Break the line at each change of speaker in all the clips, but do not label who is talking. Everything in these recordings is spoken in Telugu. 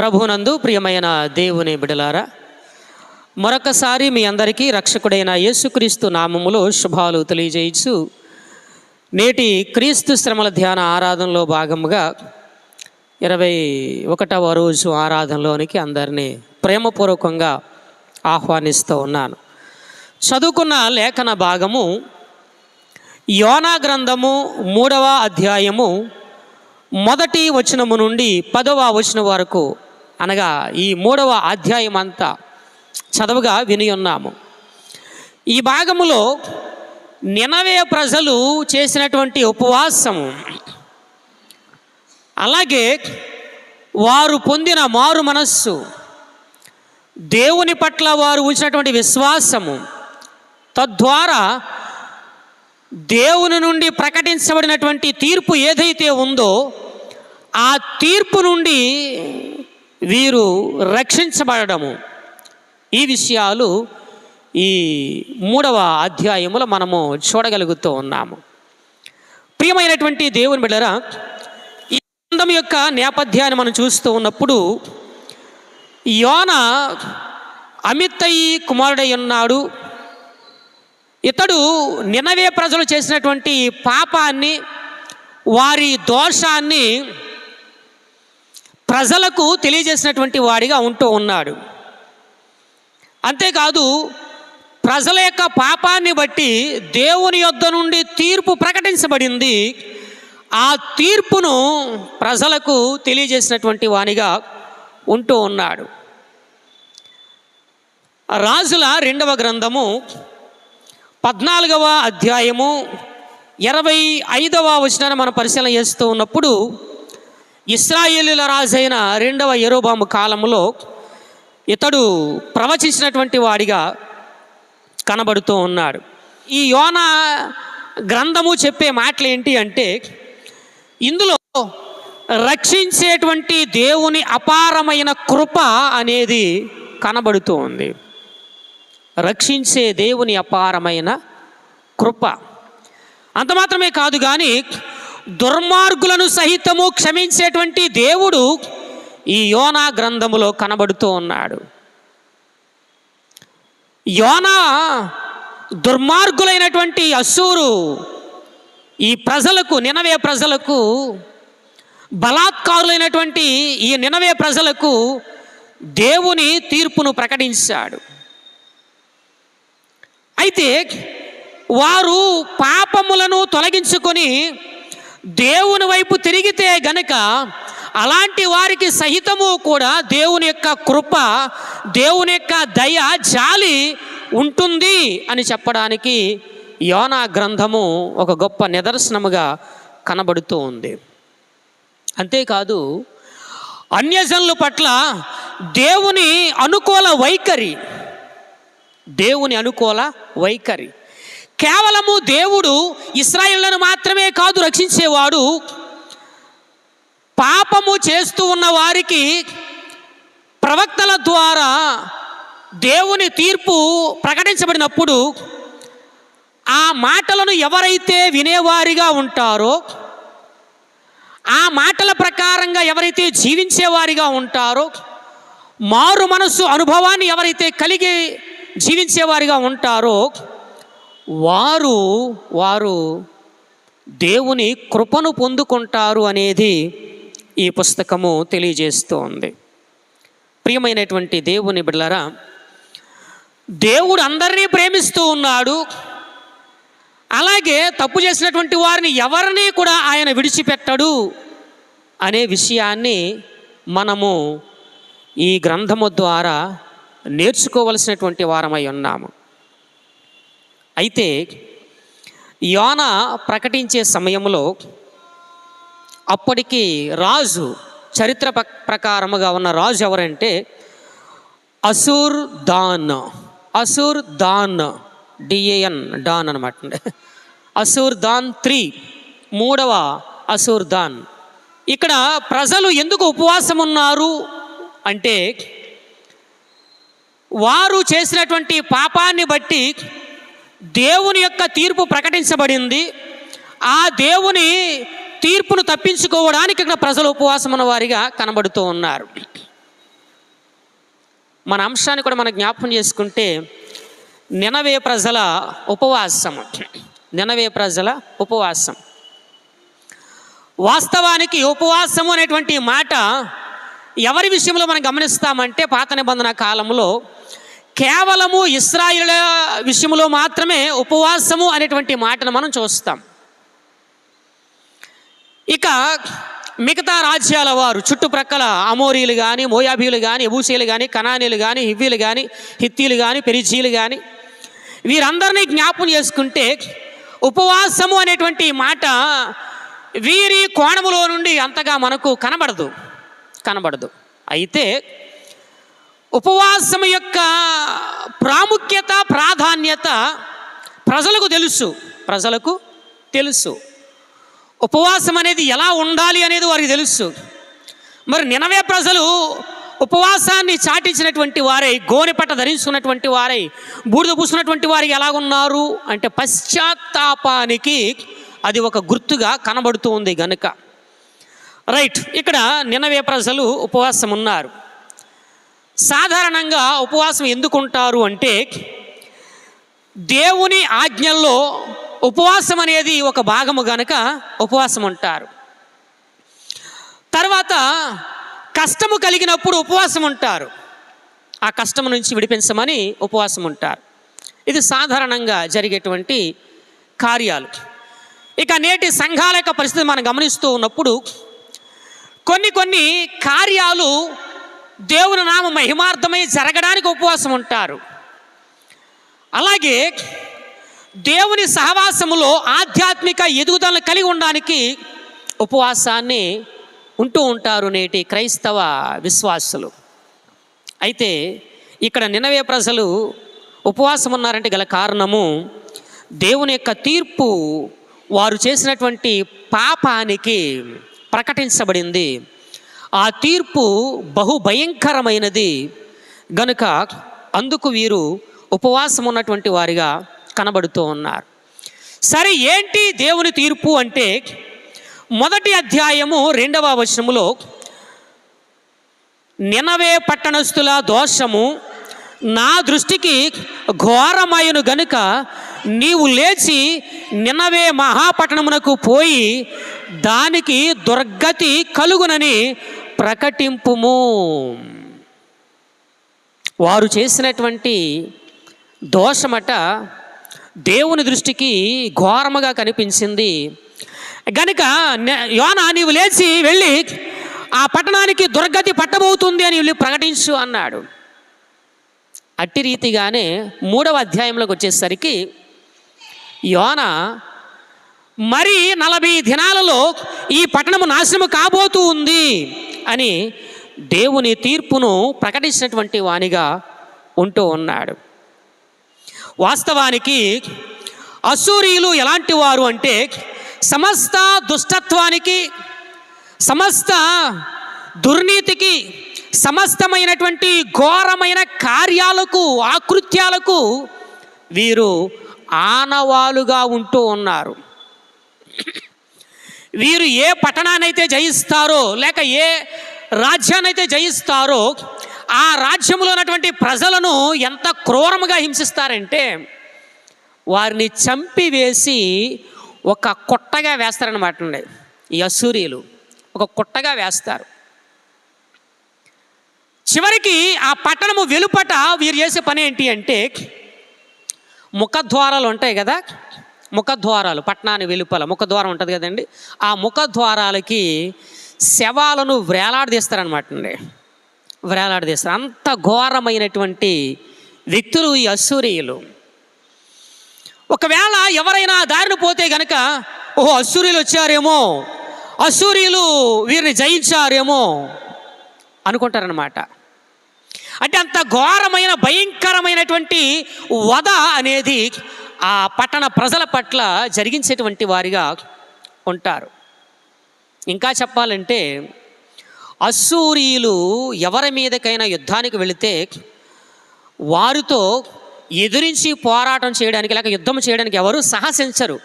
ప్రభునందు ప్రియమైన దేవుని బిడలారా మరొకసారి మీ అందరికీ రక్షకుడైన యేసుక్రీస్తు నామములో శుభాలు తెలియజేయచ్చు నేటి క్రీస్తు శ్రమల ధ్యాన ఆరాధనలో భాగముగా ఇరవై ఒకటవ రోజు ఆరాధనలోనికి అందరినీ ప్రేమపూర్వకంగా ఆహ్వానిస్తూ ఉన్నాను. చదువుకున్న లేఖన భాగము యోనా గ్రంథము మూడవ అధ్యాయము మొదటి వచనము నుండి పదవ వచనం వరకు అనగా ఈ మూడవ అధ్యాయం అంతా చదవగా విని ఉన్నాము. ఈ భాగములో నినవే ప్రజలు చేసినటువంటి ఉపవాసము అలాగే వారు పొందిన మారు మనస్సు దేవుని పట్ల వారు ఉంచినటువంటి విశ్వాసము తద్వారా దేవుని నుండి ప్రకటించబడినటువంటి తీర్పు ఏదైతే ఉందో ఆ తీర్పు నుండి వీరు రక్షించబడము ఈ విషయాలు ఈ మూడవ అధ్యాయములో మనము చూడగలుగుతూ ఉన్నాము. ప్రియమైనటువంటి దేవుని బిడ్డరా ఈ గ్రంథం యొక్క నేపథ్యాన్ని మనం చూస్తూ ఉన్నప్పుడు యోన అమితయి కుమారుడై ఉన్నాడు. ఇతడు నినవే ప్రజలు చేసినటువంటి పాపాన్ని వారి దోషాన్ని ప్రజలకు తెలియజేసినటువంటి వాడిగా ఉంటూ ఉన్నాడు. అంతేకాదు ప్రజల యొక్క పాపాన్ని బట్టి దేవుని యొద్ద నుండి తీర్పు ప్రకటించబడింది. ఆ తీర్పును ప్రజలకు తెలియజేసినటువంటి వానిగా ఉంటూ ఉన్నాడు. రాజుల రెండవ గ్రంథము పద్నాలుగవ అధ్యాయము ఇరవై ఐదవ వచనాన్ని మనం పరిశీలన చేస్తూ ఉన్నప్పుడు ఇస్రాయేలీల రాజైన రెండవ ఎరోబాము కాలంలో ఇతడు ప్రవచించినటువంటి వాడిగా కనబడుతూ ఉన్నాడు. ఈ యోన గ్రంథము చెప్పే మాటలు ఏంటి అంటే ఇందులో రక్షించేటువంటి దేవుని అపారమైన కృప అనేది కనబడుతూ ఉంది. రక్షించే దేవుని అపారమైన కృప. అంత మాత్రమే కాదు కానీ దుర్మార్గులను సహితము క్షమించేటువంటి దేవుడు ఈ యోనా గ్రంథములో కనబడుతూ ఉన్నాడు. యోనా దుర్మార్గులైనటువంటి అసూరు ఈ ప్రజలకు నినవే ప్రజలకు బలాత్కారులైనటువంటి ఈ నినవే ప్రజలకు దేవుని తీర్పును ప్రకటించాడు. అయితే వారు పాపములను తొలగించుకొని దేవుని వైపు తిరిగితే గనక అలాంటి వారికి సహితము కూడా దేవుని యొక్క కృప దేవుని యొక్క దయ జాలి ఉంటుంది అని చెప్పడానికి యోనా గ్రంథము ఒక గొప్ప నిదర్శనముగా కనబడుతూ ఉంది. అంతేకాదు అన్యజనుల పట్ల దేవుని అనుకూల వైఖరి దేవుని అనుకూల వైఖరి కేవలము దేవుడు ఇస్రాయేళ్ళను మాత్రమే కాదు రక్షించేవాడు. పాపము చేస్తూ ఉన్న వారికి ప్రవక్తల ద్వారా దేవుని తీర్పు ప్రకటించబడినప్పుడు ఆ మాటలను ఎవరైతే వినేవారిగా ఉంటారో ఆ మాటల ప్రకారంగా ఎవరైతే జీవించేవారిగా ఉంటారో మారు మనస్సు అనుభవాన్ని ఎవరైతే కలిగి జీవించేవారిగా ఉంటారో వారు వారు దేవుని కృపను పొందుకుంటారు అనేది ఈ పుస్తకము తెలియజేస్తోంది. ప్రియమైనటువంటి దేవుని బిడ్డలారా దేవుడు అందరినీ ప్రేమిస్తూ ఉన్నాడు. అలాగే తప్పు చేసినటువంటి వారిని ఎవరిని కూడా ఆయన విడిచిపెట్టడు అనే విషయాన్ని మనము ఈ గ్రంథము ద్వారా నేర్చుకోవలసినటువంటి వారమై ఉన్నాము. అయితే యోన ప్రకటించే సమయంలో అప్పటికి రాజు చరిత్ర ప్ర- ప్రకారముగా ఉన్న రాజు ఎవరంటే అసూర్ దాన్. అసూర్ దాన్. డిఏఎన్ డాన్ అనమాట అసూర్ దాన్ త్రీ. మూడవ అసూర్ దాన్. ఇక్కడ ప్రజలు ఎందుకు ఉపవాసం ఉన్నారు అంటే వారు చేసినటువంటి పాపాన్ని బట్టి దేవుని యొక్క తీర్పు ప్రకటించబడింది. ఆ దేవుని తీర్పును తప్పించుకోవడానికి ఇక్కడ ప్రజలు ఉపవాసం వారిగా కనబడుతూ ఉన్నారు. మన అంశాన్ని కూడా మనం జ్ఞాపకం చేసుకుంటే నినవే ప్రజల ఉపవాసం. నినవే ప్రజల ఉపవాసం. వాస్తవానికి ఉపవాసము అనేటువంటి మాట ఎవరి విషయంలో మనం గమనిస్తామంటే పాత నిబంధన కాలంలో కేవలము ఇస్రాయిల విషయంలో మాత్రమే ఉపవాసము అనేటువంటి మాటను మనం చూస్తాం. ఇక మిగతా రాజ్యాల వారు చుట్టుప్రక్కల అమోరీలు కానీ మోయాబీలు కానీ ఎబూసీలు కానీ కనానీలు కానీ హివ్వీలు కానీ హిత్తీలు కానీ పెరిజీలు కానీ వీరందరినీ జ్ఞాపం చేసుకుంటే ఉపవాసము అనేటువంటి మాట వీరి కోణములో నుండి అంతగా మనకు కనబడదు. కనబడదు. అయితే ఉపవాసం యొక్క ప్రాముఖ్యత ప్రాధాన్యత ప్రజలకు తెలుసు. ప్రజలకు తెలుసు. ఉపవాసం అనేది ఎలా ఉండాలి అనేది వారికి తెలుసు. మరి నినవే ప్రజలు ఉపవాసాన్ని చాటించినటువంటి వారై గోనెపట్ట ధరించుకున్నటువంటి వారై బూడిద పూసుకున్నటువంటి వారు ఎలాగున్నారు అంటే పశ్చాత్తాపానికి అది ఒక గుర్తుగా కనబడుతూ ఉంది గనుక. రైట్ ఇక్కడ నినవే ప్రజలు ఉపవాసం ఉన్నారు సాధారణంగా ఉపవాసం ఎందుకు ఉంటారు అంటే దేవుని ఆజ్ఞల్లో ఉపవాసం అనేది ఒక భాగము గనక ఉపవాసం ఉంటారు. తర్వాత కష్టము కలిగినప్పుడు ఉపవాసం ఉంటారు. ఆ కష్టం నుంచి విడిపించమని ఉపవాసం ఉంటారు. ఇది సాధారణంగా జరిగేటువంటి కార్యాలు. ఇక నేటి సంఘాల యొక్క పరిస్థితి మనం గమనిస్తూ ఉన్నప్పుడు కొన్ని కొన్ని కార్యాలు దేవుని నామ మహిమార్థమై జరగడానికి ఉపవాసం ఉంటారు. అలాగే దేవుని సహవాసములో ఆధ్యాత్మిక ఎదుగుదలను కలిగి ఉండడానికి ఉపవాసాన్ని ఉంటూ ఉంటారు నేటి క్రైస్తవ విశ్వాసులు. అయితే ఇక్కడ నినవే ప్రజలు ఉపవాసం ఉన్నారంటే గల కారణము దేవుని యొక్క తీర్పు వారు చేసినటువంటి పాపానికి ప్రకటించబడింది. ఆ తీర్పు బహు భయంకరమైనది గనుక అందుకు వీరు ఉపవాసం ఉన్నటువంటి వారిగా కనబడుతూ ఉన్నారు. సరే ఏంటి దేవుని తీర్పు అంటే? మొదటి అధ్యాయము రెండవ వచనములో నినవే పట్టణస్థుల దోషము నా దృష్టికి ఘోరమయను గనుక నీవు లేచి నినవే మహాపట్టణమునకు పోయి దానికి దుర్గతి కలుగునని ప్రకటింపుము. వారు చేసినటువంటి దోషమట దేవుని దృష్టికి ఘోరముగా కనిపించింది. గనుక యోన నీవు లేచి వెళ్ళి ఆ పట్టణానికి దుర్గతి పట్టబోతుంది అని వెళ్ళి ప్రకటించు అన్నాడు. అట్టి రీతిగానే మూడవ అధ్యాయంలోకి వచ్చేసరికి యోన మరి నలభై దినాలలో ఈ పట్టణము నాశనము కాబోతూ ఉంది అని దేవుని తీర్పును ప్రకటించినటువంటి వానిగా ఉంటూ ఉన్నాడు. వాస్తవానికి అసూరియులు ఎలాంటి వారు అంటే సమస్త దుష్టత్వానికి సమస్త దుర్నీతికి సమస్తమైనటువంటి ఘోరమైన కార్యాలకు ఆకృత్యాలకు వీరు ఆనవాలుగా ఉంటూ ఉన్నారు. వీరు ఏ పట్టణాన్నైతే జయిస్తారో లేక ఏ రాజ్యాన్నైతే జయిస్తారో ఆ రాజ్యంలో ఉన్నటువంటి ప్రజలను ఎంత క్రూరముగా హింసిస్తారంటే వారిని చంపివేసి ఒక కొట్టగా వేస్తారనమాట అండి. ఈ అసూరియులు ఒక కొట్టగా వేస్తారు. చివరికి ఆ పట్టణము వెలుపట వీరు చేసే పని ఏంటి అంటే ముఖద్వారాలు ఉంటాయి కదా ముఖద్వారాలు పట్టణాన్ని వెలుపల ముఖద్వారం ఉంటుంది కదండి. ఆ ముఖద్వారాలకి శవాలను వేలాడదీస్తారనమాట అండి. వేలాడదీస్తారు అంత ఘోరమైనటువంటి వ్యక్తులు ఈ అసూరియులు ఒకవేళ ఎవరైనా దారిని పోతే గనక ఓహో అసూరియులు వచ్చారేమో అసూరియులు వీరిని జయించారేమో అనుకుంటారనమాట అంటే అంత ఘోరమైన భయంకరమైనటువంటి వధ అనేది ఆ పట్టణ ప్రజల పట్ల జరిగించేటువంటి వారిగా ఉంటారు. ఇంకా చెప్పాలంటే అస్సూరియులు ఎవరి మీదకైనా యుద్ధానికి వెళితే వారితో ఎదిరించి పోరాటం చేయడానికి లేక యుద్ధం చేయడానికి ఎవరు సాహసించరు.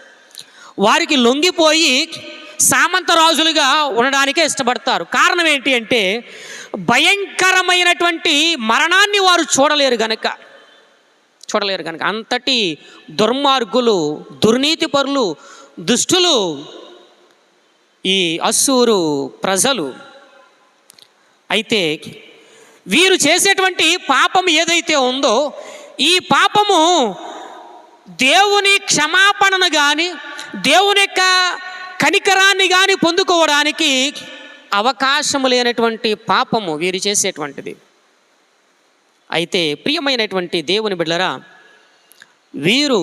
వారికి లొంగిపోయి సామంత రాజులుగా ఉండడానికే ఇష్టపడతారు. కారణం ఏంటి అంటే భయంకరమైనటువంటి మరణాన్ని వారు చూడలేరు గనక. చూడలేరు కనుక. అంతటి దుర్మార్గులు దుర్నీతి పరులు దుష్టులు ఈ అస్సూరు ప్రజలు. అయితే వీరు చేసేటువంటి పాపం ఏదైతే ఉందో ఈ పాపము దేవుని క్షమాపణను కానీ దేవుని యొక్క కనికరాన్ని కానీ పొందుకోవడానికి అవకాశము లేనటువంటి పాపము వీరు చేసేటువంటిది. అయితే ప్రియమైనటువంటి దేవుని బిడ్డరా వీరు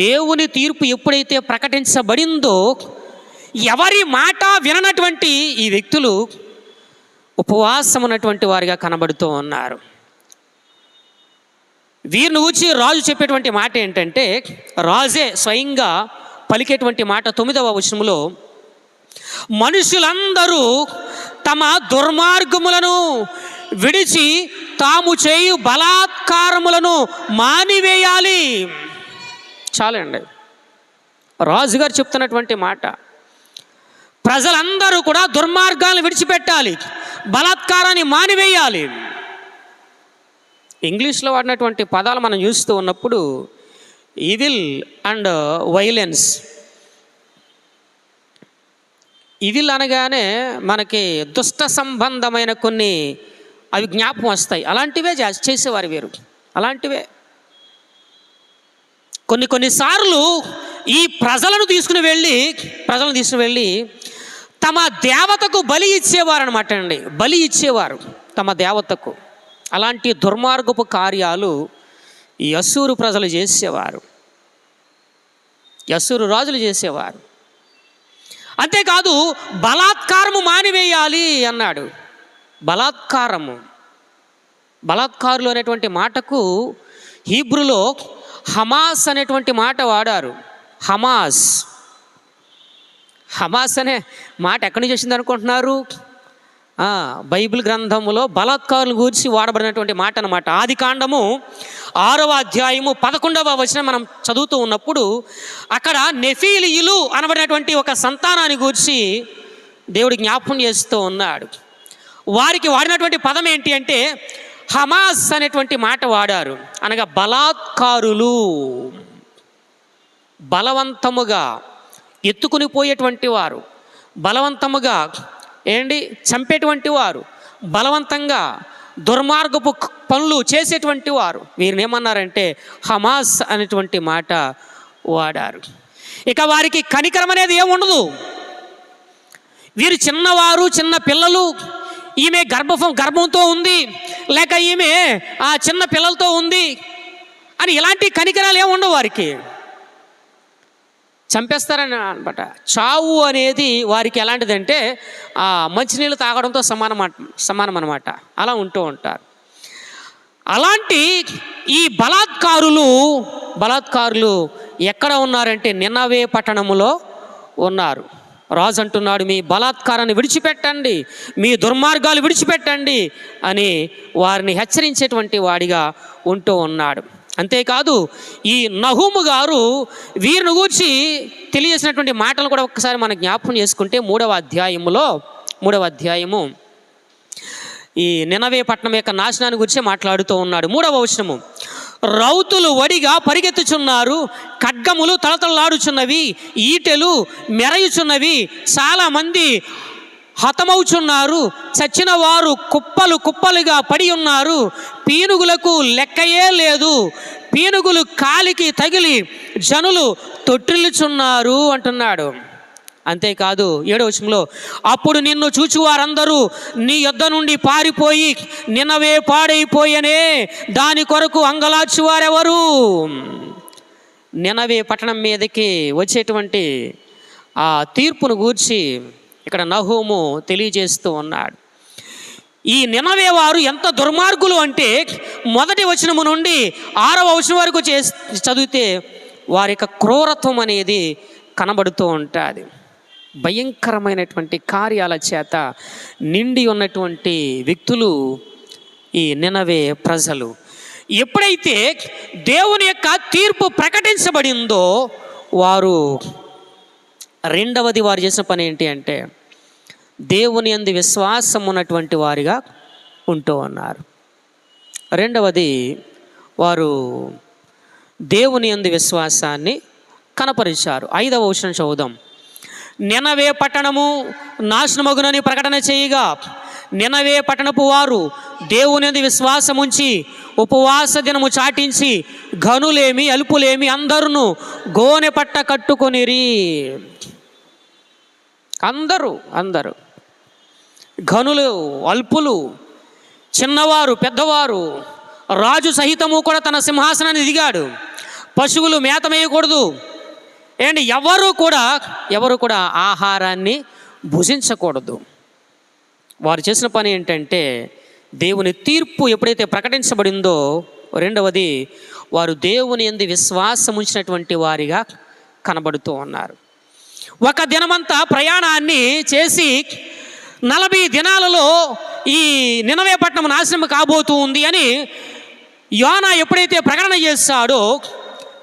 దేవుని తీర్పు ఎప్పుడైతే ప్రకటించబడిందో ఎవరి మాట విననటువంటి ఈ వ్యక్తులు ఉపవాసం ఉన్నటువంటి వారిగా కనబడుతూ ఉన్నారు. వీరిని ఊచి రాజు చెప్పేటువంటి మాట ఏంటంటే రాజే స్వయంగా పలికేటువంటి మాట తొమ్మిదవ వచనంలో మనుషులందరూ తమ దుర్మార్గములను విడిచి తాము చేయు బలాత్కారములను మానివేయాలి. చాలండి. రాజుగారు చెప్తున్నటువంటి మాట. ప్రజలందరూ కూడా దుర్మార్గాలను విడిచిపెట్టాలి. బలాత్కారాన్ని మానివేయాలి. ఇంగ్లీష్లో వాడినటువంటి పదాలు మనం చూస్తూ ఉన్నప్పుడు ఈవిల్ అండ్ వైలెన్స్ ఇవిల్ అనగానే మనకి దుష్ట సంబంధమైన కొన్ని అవి జ్ఞాపకం వస్తాయి. అలాంటివే చేసేవారు వీరు. అలాంటివే. కొన్ని కొన్నిసార్లు ఈ ప్రజలను తీసుకుని వెళ్ళి ప్రజలను తీసుకుని వెళ్ళి తమ దేవతకు బలి ఇచ్చేవారు అనమాట అండి. బలి ఇచ్చేవారు తమ దేవతకు. అలాంటి దుర్మార్గపు కార్యాలు ఈ అసూరు ప్రజలు చేసేవారు. యసూరు రాజులు చేసేవారు. అంతేకాదు బలాత్కారము మానివేయాలి అన్నాడు. బలాత్కారము. బలాత్కారులు అనేటువంటి మాటకు హీబ్రులో హమాస్ అనేటువంటి మాట వాడారు. హమాస్. హమాస్ అనే మాట ఎక్కడి నుంచి వచ్చింది అనుకుంటున్నారు బైబిల్ గ్రంథములో బలాత్కారుల గురించి వాడబడినటువంటి మాట అనమాట ఆది కాండము ఆరవ అధ్యాయము పదకొండవ వచనం మనం చదువుతూ ఉన్నప్పుడు అక్కడ నెఫీలియులు అనబడినటువంటి ఒక సంతానాన్ని గూర్చి దేవుడు జ్ఞాపకం చేస్తూ ఉన్నాడు. వారికి వాడినటువంటి పదం ఏంటి అంటే హమాస్ అనేటువంటి మాట వాడారు. అనగా బలాత్కారులు. బలవంతముగా ఎత్తుకుని పోయేటువంటి వారు. బలవంతముగా ఏంటి? చంపేటువంటి వారు బలవంతంగా దుర్మార్గపు పనులు చేసేటువంటి వారు. వీరిని ఏమన్నారంటే హమాస్ అనేటువంటి మాట వాడారు. ఇక వారికి కనికరం అనేది ఏముండదు వీరు చిన్నవారు చిన్న పిల్లలు ఈమె గర్భం గర్భంతో ఉంది లేక ఈమె ఆ చిన్న పిల్లలతో ఉంది అని ఇలాంటి కనికరాలు ఏముండవు వారికి. చంపేస్తారని అనమాట. చావు అనేది వారికి ఎలాంటిదంటే ఆ మంచినీళ్ళు తాగడంతో సమానం సమానం అనమాట అలా ఉంటూ ఉంటారు. అలాంటి ఈ బలాత్కారులు బలాత్కారులు ఎక్కడ ఉన్నారంటే నిన్నవే పట్టణములో ఉన్నారు. రాజు అంటున్నాడు మీ బలాత్కారాన్ని విడిచిపెట్టండి మీ దుర్మార్గాలు విడిచిపెట్టండి అని వారిని హెచ్చరించేటువంటి వాడిగా ఉంటూ ఉన్నాడు. అంతేకాదు ఈ నహూము గారు వీరిని గూర్చి తెలియజేసినటువంటి మాటలు కూడా ఒక్కసారి మనం జ్ఞాపకం చేసుకుంటే మూడవ అధ్యాయములో మూడవ అధ్యాయము. ఈ నినవే పట్టణం యొక్క నాశనాన్ని గురించి మాట్లాడుతూ ఉన్నాడు. మూడవ వచనము. రౌతులు వడిగా పరిగెత్తుచున్నారు ఖడ్గములు తలతలలాడుచున్నవి ఈటెలు మెరయుచున్నవి చాలామంది హతమవుచున్నారు. చచ్చిన వారు కుప్పలు కుప్పలుగా పడి ఉన్నారు. పీనుగులకు లెక్కయే లేదు. పీనుగులు కాలికి తగిలి జనులు తొట్టిల్లుచున్నారు అంటున్నాడు. అంతేకాదు ఏడో వచనంలో అప్పుడు నిన్ను చూచి వారందరూ నీ యొద్ద నుండి పారిపోయి నిన్నవే పాడైపోయనే దాని కొరకు అంగలార్చివారెవరు? నినవే పట్టణం మీదకి వచ్చేటువంటి ఆ తీర్పును గూర్చి ఇక్కడ నహూము తెలియజేస్తూ ఉన్నాడు. ఈ నినవే వారు ఎంత దుర్మార్గులు అంటే మొదటి వచనము నుండి ఆరవ వచనం వరకు చే చదివితే వారి యొక్క క్రూరత్వం అనేది కనబడుతూ ఉంటుంది. భయంకరమైనటువంటి కార్యాల చేత నిండి ఉన్నటువంటి వ్యక్తులు ఈ నినవే ప్రజలు. ఎప్పుడైతే దేవుని యొక్క తీర్పు ప్రకటించబడిందో వారు రెండవది వారు చేసిన పని ఏంటి అంటే దేవుని అందు విశ్వాసం ఉన్నటువంటి వారిగా ఉంటూ ఉన్నారు. రెండవది వారు దేవుని అందు విశ్వాసాన్ని కనపరిచారు. ఐదవ వచనం చదువుదాం. నినవే పట్టణము నాశనమగునని ప్రకటన చేయగా నినవే పట్టణపు వారు దేవుని అంది విశ్వాసముంచి ఉపవాస దినము చాటించి ఘనులేమి అల్పులేమి అందరును గోనె పట్ట కట్టుకొనిరి. అందరూ అందరూ. ఘనులు అల్పులు చిన్నవారు పెద్దవారు రాజు సహితము కూడా తన సింహాసనాన్ని దిగాడు. పశువులు మేత మేయకూడదు అండ్ ఎవరు కూడా ఎవరు కూడా ఆహారాన్ని భుజించకూడదు. వారు చేసిన పని ఏంటంటే దేవుని తీర్పు ఎప్పుడైతే ప్రకటించబడిందో రెండవది వారు దేవుని ఎందు విశ్వాసం ఉంచినటువంటి వారిగా కనబడుతూ ఉన్నారు. ఒక దినమంతా ప్రయాణాన్ని చేసి నలభై దినాలలో ఈ నినవే పట్టణం నాశనం కాబోతూ ఉంది అని యోనా ఎప్పుడైతే ప్రకటన చేస్తాడో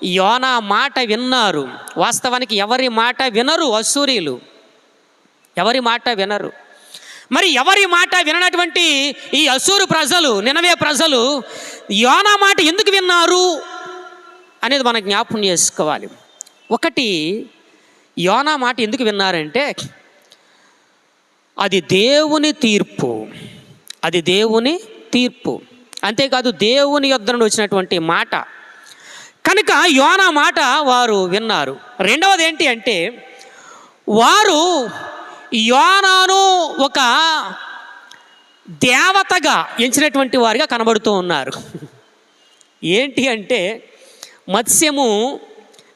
యోనా మాట విన్నారు. వాస్తవానికి ఎవరి మాట వినరు అసూరీలు. ఎవరి మాట వినరు. మరి ఎవరి మాట విననటువంటి ఈ అసూరు ప్రజలు నినవే ప్రజలు యోనా మాట ఎందుకు విన్నారు అనేది మనం జ్ఞాపకం చేసుకోవాలి. ఒకటి యోనా మాట ఎందుకు విన్నారంటే అది దేవుని తీర్పు. అది దేవుని తీర్పు. అంతేకాదు దేవుని యొద్ద నుండి వచ్చినటువంటి మాట. కనుక యోనా మాట వారు విన్నారు. రెండవది ఏంటి అంటే వారు యోనాను ఒక దేవతగా ఎంచినటువంటి వారిగా కనబడుతూ ఉన్నారు. ఏంటి అంటే మత్స్యము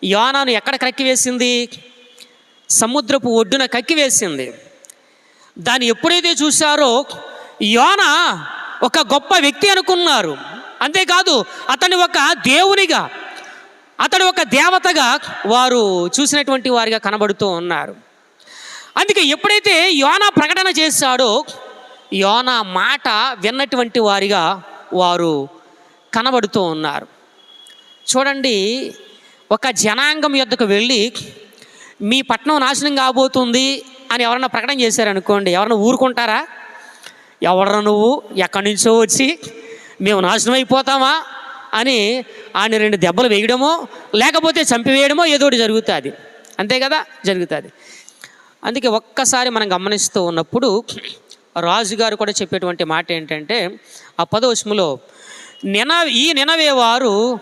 యోనాను ఎక్కడ కక్కివేసింది? సముద్రపు ఒడ్డున కక్కివేసింది. దాన్ని ఎప్పుడైతే చూశారో యోన ఒక గొప్ప వ్యక్తి అనుకున్నారు. అంతేకాదు అతని ఒక దేవునిగా అతడు ఒక దేవతగా వారు చూసినటువంటి వారిగా కనబడుతూ ఉన్నారు. అందుకే ఎప్పుడైతే యోన ప్రకటన చేశాడో యోనా మాట విన్నటువంటి వారిగా వారు కనబడుతూ ఉన్నారు. చూడండి ఒక జనాంగం యొద్దకు వెళ్ళి మీ పట్టణం నాశనం కాబోతుంది అని ఎవరన్నా ప్రకటన చేశారనుకోండి ఎవరన్నా ఊరుకుంటారా? ఎవడరా నువ్వు? ఎక్కడి నుంచో వచ్చి మేము నాశనం అయిపోతామా? అని ఆయన రెండు దెబ్బలు వేయడమో లేకపోతే చంపివేయడమో ఏదో జరుగుతుంది. అంతే కదా? జరుగుతుంది. అందుకే ఒక్కసారి మనం గమనిస్తూ ఉన్నప్పుడు రాజుగారు కూడా చెప్పేటువంటి మాట ఏంటంటే ఆ పదోశములో నిన ఈ నినవే వారు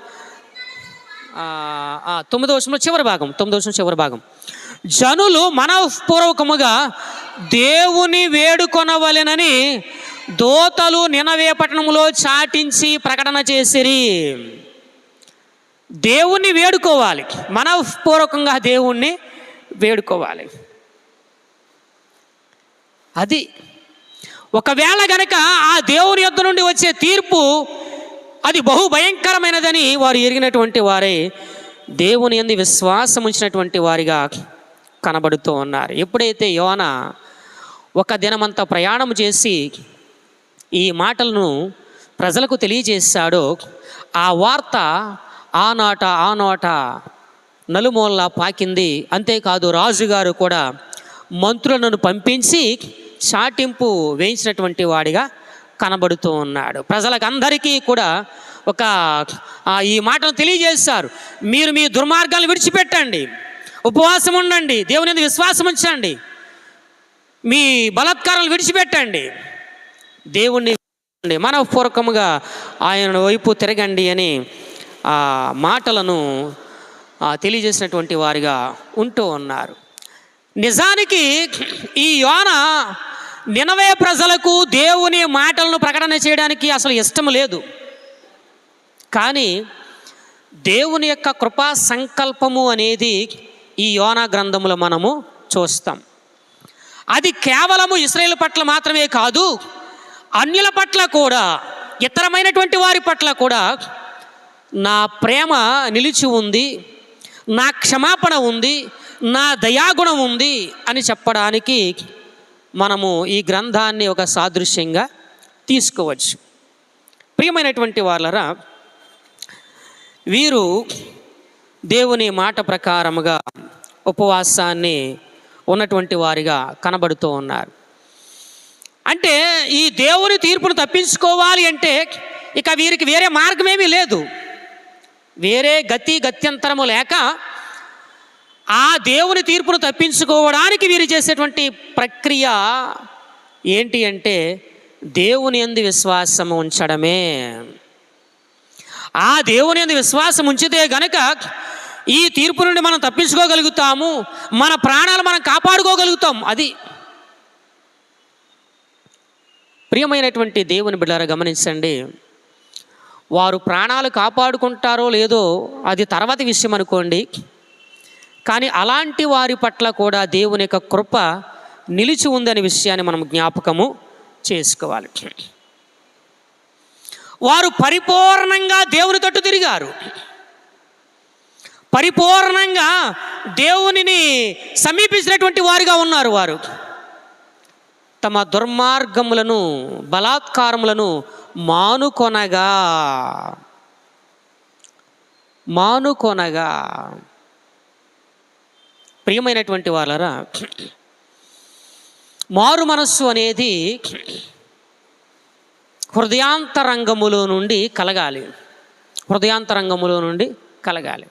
ఆ, తొమ్మిదో చివరి భాగం తొమ్మిదో చివరి భాగం. జనులు మనఃపూర్వకముగా దేవుని వేడుకొనవలెనని దోతలు నినవే పట్టణంలో చాటించి ప్రకటన చేసిరి. దేవుణ్ణి వేడుకోవాలి. మనఃపూర్వకంగా దేవుణ్ణి వేడుకోవాలి. అది ఒకవేళ గనక ఆ దేవుని యొద్ నుండి వచ్చే తీర్పు అది బహు భయంకరమైనదని వారు ఎరిగినటువంటి వారే దేవుని ఎందు విశ్వాసం ఉంచినటువంటి వారిగా కనబడుతూ ఉన్నారు. ఎప్పుడైతే యోన ఒక దినమంతా ప్రయాణం చేసి ఈ మాటలను ప్రజలకు తెలియజేశాడో ఆ వార్త ఆనాట ఆనాట నలుమూలలా పాకింది. అంతేకాదు రాజుగారు కూడా మంత్రులను పంపించి చాటింపు వేయించినటువంటి వాడిగా కనబడుతూ ఉన్నాడు. ప్రజలకు అందరికీ కూడా ఒక ఈ మాటను తెలియజేస్తారు మీరు మీ దుర్మార్గాలను విడిచిపెట్టండి. ఉపవాసం ఉండండి. దేవుని మీద విశ్వాసం ఉంచండి. మీ బలాత్కారాలు విడిచిపెట్టండి. దేవుణ్ణి విడిచిపెట్టండి. మనఃపూర్వకముగా ఆయన వైపు తిరగండి అని ఆ మాటలను తెలియజేసినటువంటి వారిగా ఉంటూ ఉన్నారు. నిజానికి ఈ యోన నినవే ప్రజలకు దేవుని మాటలను ప్రకటన చేయడానికి అసలు ఇష్టం లేదు. కానీ దేవుని యొక్క కృపా సంకల్పము అనేది ఈ యోనా గ్రంథములో మనము చూస్తాం. అది కేవలము ఇస్రాయేల్ పట్ల మాత్రమే కాదు అన్యుల పట్ల కూడా ఇతరమైనటువంటి వారి పట్ల కూడా నా ప్రేమ నిలిచి ఉంది నా క్షమాపణ ఉంది నా దయాగుణం ఉంది అని చెప్పడానికి మనము ఈ గ్రంథాన్ని ఒక సాదృశ్యంగా తీసుకోవచ్చు. ప్రియమైనటువంటి వాళ్ళరా వీరు దేవుని మాట ప్రకారముగా ఉపవాసాన్ని ఉన్నటువంటి వారిగా కనబడుతూ ఉన్నారు. అంటే ఈ దేవుని తీర్పును తప్పించుకోవాలి అంటే ఇక వీరికి వేరే మార్గమేమీ లేదు. వేరే గతి గత్యంతరము లేక ఆ దేవుని తీర్పును తప్పించుకోవడానికి వీరు చేసేటువంటి ప్రక్రియ ఏంటి అంటే దేవుని ఎందు విశ్వాసము ఉంచడమే. ఆ దేవుని ఎందు విశ్వాసం ఉంచితే గనక ఈ తీర్పు నుండి మనం తప్పించుకోగలుగుతాము మన ప్రాణాలు మనం కాపాడుకోగలుగుతాం. అది ప్రియమైనటువంటి దేవుని బిడ్డారా గమనించండి. వారు ప్రాణాలు కాపాడుకుంటారో లేదో అది తర్వాత విషయం అనుకోండి. కానీ అలాంటి వారి పట్ల కూడా దేవుని యొక్క కృప నిలిచి ఉందనే విషయాన్ని మనం జ్ఞాపకము చేసుకోవాలి. వారు పరిపూర్ణంగా దేవుని తట్టు తిరిగారు. పరిపూర్ణంగా దేవునిని సమీపించినటువంటి వారిగా ఉన్నారు వారు. తమ దుర్మార్గములను బలాత్కారములను మానుకొనగా మానుకొనగా. ప్రియమైనటువంటి వాళ్ళరా మారు మనస్సు అనేది హృదయాంతరంగములో నుండి కలగాలి. హృదయాంతరంగములో నుండి కలగాలి.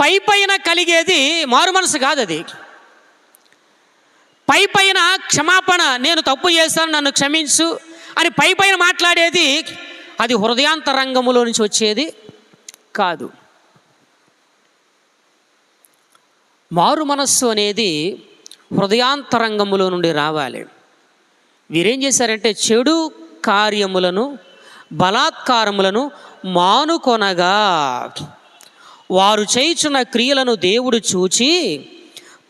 పై పైన కలిగేది మారు మనసు కాదు అది పై పైన క్షమాపణ నేను తప్పు చేస్తాను నన్ను క్షమించు అని పై పైన మాట్లాడేది అది హృదయాంతరంగములో నుంచి వచ్చేది కాదు. మారు మనస్సు అనేది హృదయాంతరంగములో నుండి రావాలి. వీరేం చేశారంటే చెడు కార్యములను బలాత్కారములను మానుకొనగా వారు చేయుచున్న క్రియలను దేవుడు చూచి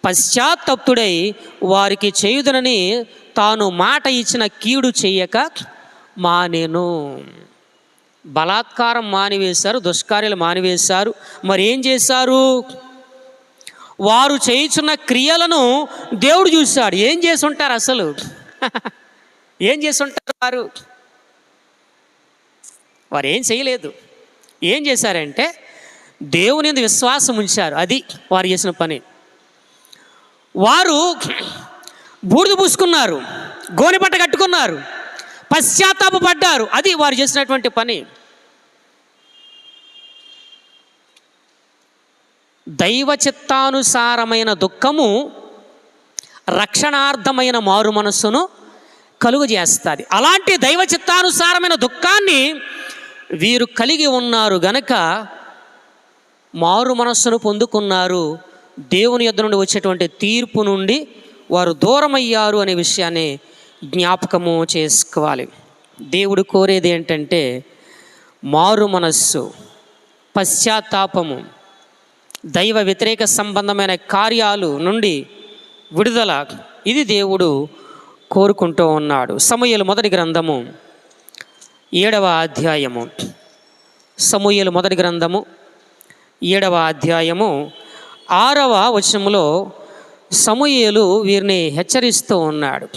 పశ్చాత్తప్తుడై వారికి చేయుదనని తాను మాట ఇచ్చిన కీడు చెయ్యక మానేను. బలాత్కారం మానివేశారు దుష్కార్యాలు మానివేశారు. మరి ఏం చేశారు? వారు చేయుచున్న క్రియలను దేవుడు చూశాడు. ఏం చేసి ఉంటారు అసలు? ఏం చేస్తుంటారు వారు? వారు ఏం చేయలేదు. ఏం చేశారంటే దేవుని విశ్వాసం ఉంచారు. అది వారు చేసిన పని. వారు బూడిద పూసుకున్నారు గోనిపట్ట కట్టుకున్నారు పశ్చాత్తాపడ్డారు అది వారు చేసినటువంటి పని. దైవ చిత్తానుసారమైన దుఃఖము రక్షణార్థమైన మారు మనస్సును కలుగు చేస్తుంది అలాంటి దైవ చిత్తానుసారమైన దుఃఖాన్ని వీరు కలిగి ఉన్నారు గనక మారు మనస్సును పొందుకున్నారు. దేవుని యొద్ నుండి వచ్చేటువంటి తీర్పు నుండి వారు దూరమయ్యారు అనే విషయాన్ని జ్ఞాపకము చేసుకోవాలి. దేవుడు కోరేది ఏంటంటే మారు మనస్సు పశ్చాత్తాపము దైవ వ్యతిరేక సంబంధమైన కార్యాలు నుండి విడుదల. ఇది దేవుడు కోరుకుంటూ ఉన్నాడు. సమూహలు మొదటి గ్రంథము ఏడవ అధ్యాయము. సమూహలు మొదటి గ్రంథము ఏడవ అధ్యాయము ఆరవ వచనంలో సమూయేలు వీరిని హెచ్చరిస్తూ ఉన్నాడు.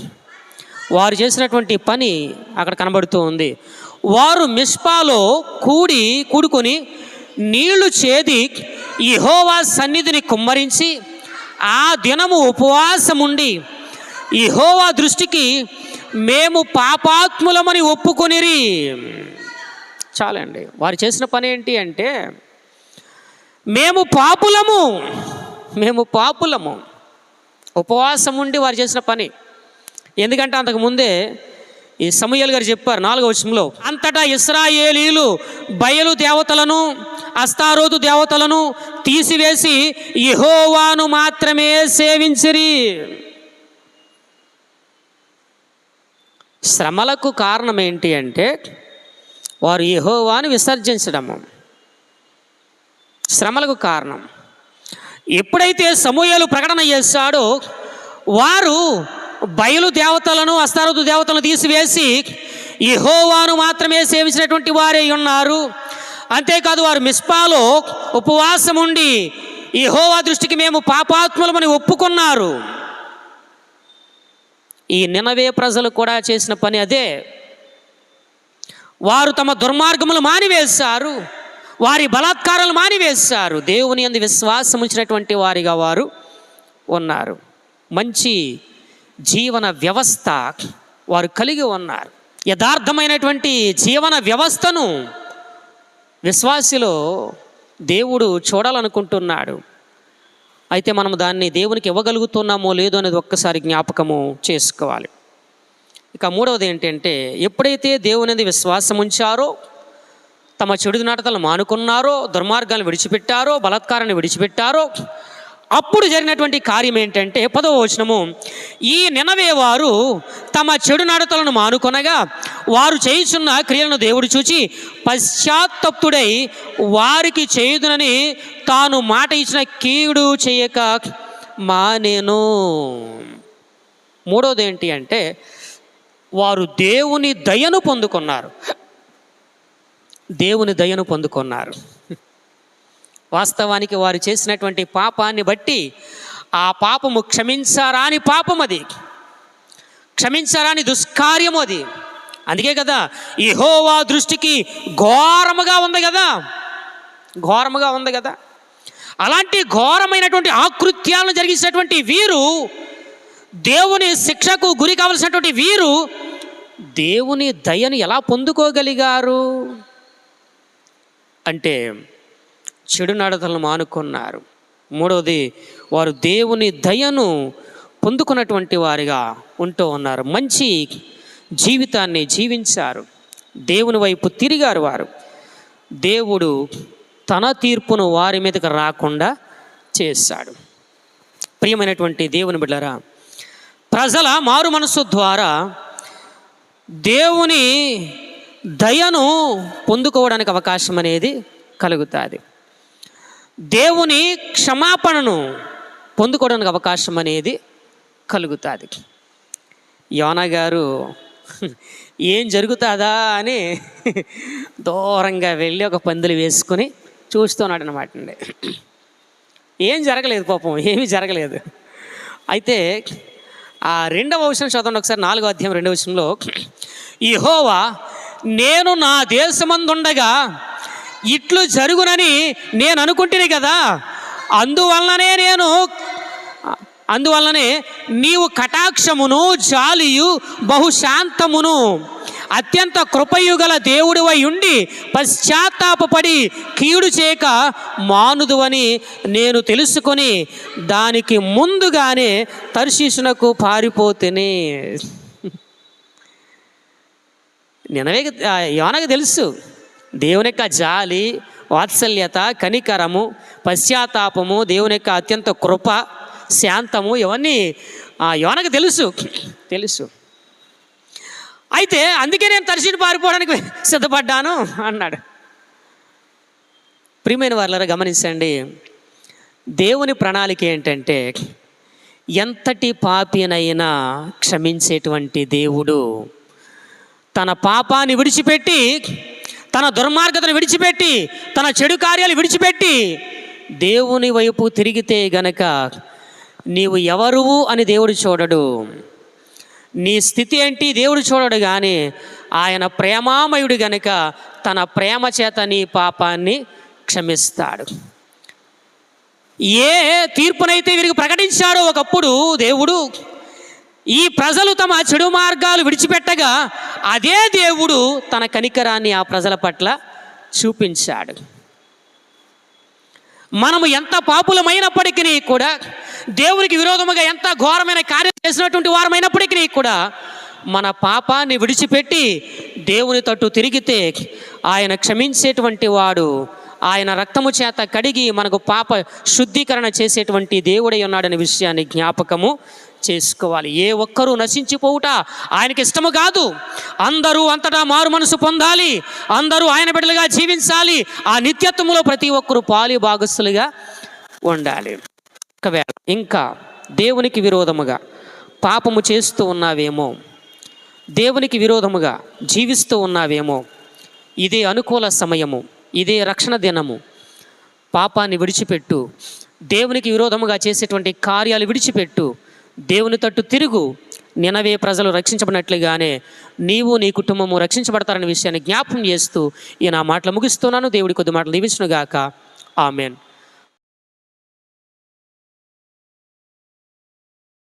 వారు చేసినటువంటి పని అక్కడ కనబడుతూ ఉంది. వారు మిస్పాలో కూడి కూడుకొని నీళ్ళు చేది ఇహోవా సన్నిధిని కుమ్మరించి ఆ దినము ఉపవాసముండి ఇహోవా దృష్టికి మేము పాపాత్ములమని ఒప్పుకొనిరి. చాలండి. వారు చేసిన పని ఏంటి అంటే మేము పాపులము. మేము పాపులము. ఉపవాసం ఉండి వారు చేసిన పని. ఎందుకంటే అంతకుముందే ఈ సమూహలు గారు చెప్పారు నాలుగో వచనంలో అంతటా ఇస్రాయేలీలు బయలు దేవతలను అస్తారోతు దేవతలను తీసివేసి ఇహోవాను మాత్రమే సేవించిరి. శ్రమలకు కారణం ఏంటి అంటే వారు యెహోవాను విసర్జించడము. శ్రమలకు కారణం. ఎప్పుడైతే సమూహాలు ప్రకటన చేశాడో వారు బయలు దేవతలను అస్తారథు దేవతలను తీసివేసి యెహోవాను మాత్రమే సేవించినటువంటి వారే ఉన్నారు. అంతేకాదు వారు మిస్పాలో ఉపవాసం ఉండి యెహోవా దృష్టికి మేము పాపాత్ములమని ఒప్పుకున్నారు. ఈ నినవే ప్రజలు కూడా చేసిన పని అదే. వారు తమ దుర్మార్గములు మానివేశారు వారి బలాత్కారాలు మానివేశారు దేవుని అందు విశ్వాసం ఉంచినటువంటి వారిగా వారు ఉన్నారు. మంచి జీవన వ్యవస్థ వారు కలిగి ఉన్నారు. యథార్థమైనటువంటి జీవన వ్యవస్థను విశ్వాసిలో దేవుడు చూడాలనుకుంటున్నాడు. అయితే మనం దాన్ని దేవునికి ఇవ్వగలుగుతున్నామో లేదో అనేది ఒక్కసారి జ్ఞాపకము చేసుకోవాలి. ఇక మూడవది ఏంటంటే ఎప్పుడైతే దేవునిది విశ్వాసం ఉంచారో తమ చెడు నాటకాలను మానుకున్నారో దుర్మార్గాలను విడిచిపెట్టారో బలాత్కారాన్ని విడిచిపెట్టారో అప్పుడు జరిగినటువంటి కార్యం ఏంటంటే పదవ వచనము ఈ నినవే వారు తమ చెడు నడతలను మానుకొనగా వారు చేయుచున్న క్రియలను దేవుడు చూచి పశ్చాత్తప్తుడై వారికి చేయుదునని తాను మాట ఇచ్చిన కీడు చేయక మానేను. మూడోది ఏంటి అంటే వారు దేవుని దయను పొందుకున్నారు. దేవుని దయను పొందుకున్నారు. వాస్తవానికి వారు చేసినటువంటి పాపాన్ని బట్టి ఆ పాపము క్షమించరాని పాపం అది. క్షమించరాని దుష్కార్యము అది. అందుకే కదా ఇహోవా దృష్టికి ఘోరముగా ఉంది కదా. ఘోరముగా ఉంది కదా. అలాంటి ఘోరమైనటువంటి ఆకృత్యాలను జరిగించినటువంటి వీరు దేవుని శిక్షకు గురి కావలసినటువంటి వీరు దేవుని దయను ఎలా పొందుకోగలిగారు? అంటే చెడు నడతలను మానుకున్నారు. మూడవది వారు దేవుని దయను పొందుకున్నటువంటి వారిగా ఉంటూ ఉన్నారు. మంచి జీవితాన్ని జీవించారు. దేవుని వైపు తిరిగారు వారు. దేవుడు తన తీర్పును వారి మీదకి రాకుండా చేశాడు. ప్రియమైనటువంటి దేవుని బిడ్డరా ప్రజల మారు మనసు ద్వారా దేవుని దయను పొందుకోవడానికి అవకాశం అనేది కలుగుతుంది. దేవుని క్షమాపణను పొందుకోవడానికి అవకాశం అనేది కలుగుతుంది. యోన గారు ఏం జరుగుతుందా అని దూరంగా వెళ్ళి ఒక పందులు వేసుకుని చూస్తున్నాడు అనమాట అండి. ఏం జరగలేదు పాపం ఏమీ జరగలేదు. అయితే ఆ రెండవ వచనం చదవండి ఒకసారి నాలుగో అధ్యాయం రెండవ వచనంలో ఇహోవా నేను నా దేశమందుండగా ఇట్లు జరుగునని నేను అనుకుంటుని కదా. అందువలననే నేను అందువలనే నీవు కటాక్షమును జాలియు బహుశాంతమును అత్యంత కృపయుగల దేవుడివై ఉండి పశ్చాత్తాపపడి కీడు చేయక మానుదువని నేను తెలుసుకొని దానికి ముందుగానే తర్శీసునకు పారిపోతేనే. నినవే యోనకు తెలుసు. దేవుని యొక్క జాలి వాత్సల్యత కనికరము పశ్చాత్తాపము దేవుని యొక్క అత్యంత కృప శాంతము ఇవన్నీ యోనకు తెలుసు. తెలుసు. అయితే అందుకే నేను తరిచిన పారిపోవడానికి సిద్ధపడ్డాను అన్నాడు. ప్రియమైన వాళ్ళరా గమనించండి. దేవుని ప్రణాళిక ఏంటంటే ఎంతటి పాపినైనా క్షమించేటువంటి దేవుడు తన పాపాన్ని విడిచిపెట్టి తన దుర్మార్గతను విడిచిపెట్టి తన చెడు కార్యాలు విడిచిపెట్టి దేవుని వైపు తిరిగితే గనక నీవు ఎవరువు అని దేవుడు చూడడు. నీ స్థితి ఏంటి దేవుడు చూడడు కానీ ఆయన ప్రేమామయుడు గనుక తన ప్రేమ చేత నీ పాపాన్ని క్షమిస్తాడు. ఏ తీర్పునైతే వీరికి ప్రకటించాడో ఒకప్పుడు దేవుడు ఈ ప్రజలు తమ చెడు మార్గాలు విడిచిపెట్టగా అదే దేవుడు తన కనికరాన్ని ఆ ప్రజల పట్ల చూపించాడు. మనము ఎంత పాపులమైనప్పటికీ కూడా దేవునికి విరోధముగా ఎంత ఘోరమైన కార్యం చేసినటువంటి వారమైనప్పటికీ కూడా మన పాపాన్ని విడిచిపెట్టి దేవుని తట్టు తిరిగితే ఆయన క్షమించేటువంటి వాడు ఆయన రక్తము చేత కడిగి మనకు పాప శుద్ధీకరణ చేసేటువంటి దేవుడై ఉన్నాడనే విషయాన్ని జ్ఞాపకము చేసుకోవాలి. ఏ ఒక్కరూ నశించిపోవుట ఆయనకి ఇష్టము కాదు. అందరూ అంతటా మారు మనసు పొందాలి. అందరూ ఆయన బిడ్డలుగా జీవించాలి. ఆ నిత్యత్వములో ప్రతి ఒక్కరూ పాలి భాగస్థులుగా ఉండాలి. ఒకవేళ ఇంకా దేవునికి విరోధముగా పాపము చేస్తూ ఉన్నావేమో దేవునికి విరోధముగా జీవిస్తూ ఉన్నావేమో ఇదే అనుకూల సమయము. ఇదే రక్షణ దినము. పాపాన్ని విడిచిపెట్టు. దేవునికి విరోధముగా చేసేటువంటి కార్యాలు విడిచిపెట్టు. దేవుని తట్టు తిరుగు. నినవే ప్రజలు రక్షించబడినట్లుగానే నీవు నీ కుటుంబము రక్షించబడతారనే విషయాన్ని జ్ఞాపం చేస్తూ ఈ నా మాటలు ముగిస్తున్నాను. దేవుడి కొద్ది మాటలు దీవించునుగాక. ఆమెన్.